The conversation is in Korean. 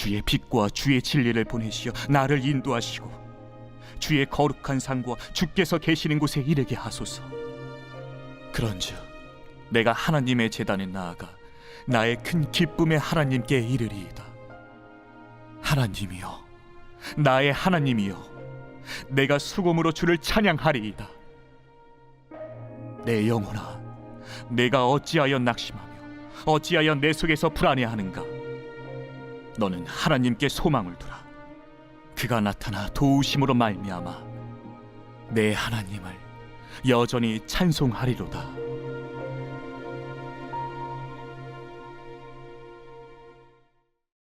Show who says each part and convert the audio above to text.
Speaker 1: 주의 빛과 주의 진리를 보내시어 나를 인도하시고 주의 거룩한 상과 주께서 계시는 곳에 이르게 하소서. 그런즉 내가 하나님의 제단에 나아가 나의 큰 기쁨의 하나님께 이르리이다. 하나님이여, 나의 하나님이여, 내가 수금으로 주를 찬양하리이다. 내 영혼아, 내가 어찌하여 낙심하며 어찌하여 내 속에서 불안해하는가? 너는 하나님께 소망을 두라. 그가 나타나 도우심으로 말미암아 내 하나님을 여전히 찬송하리로다.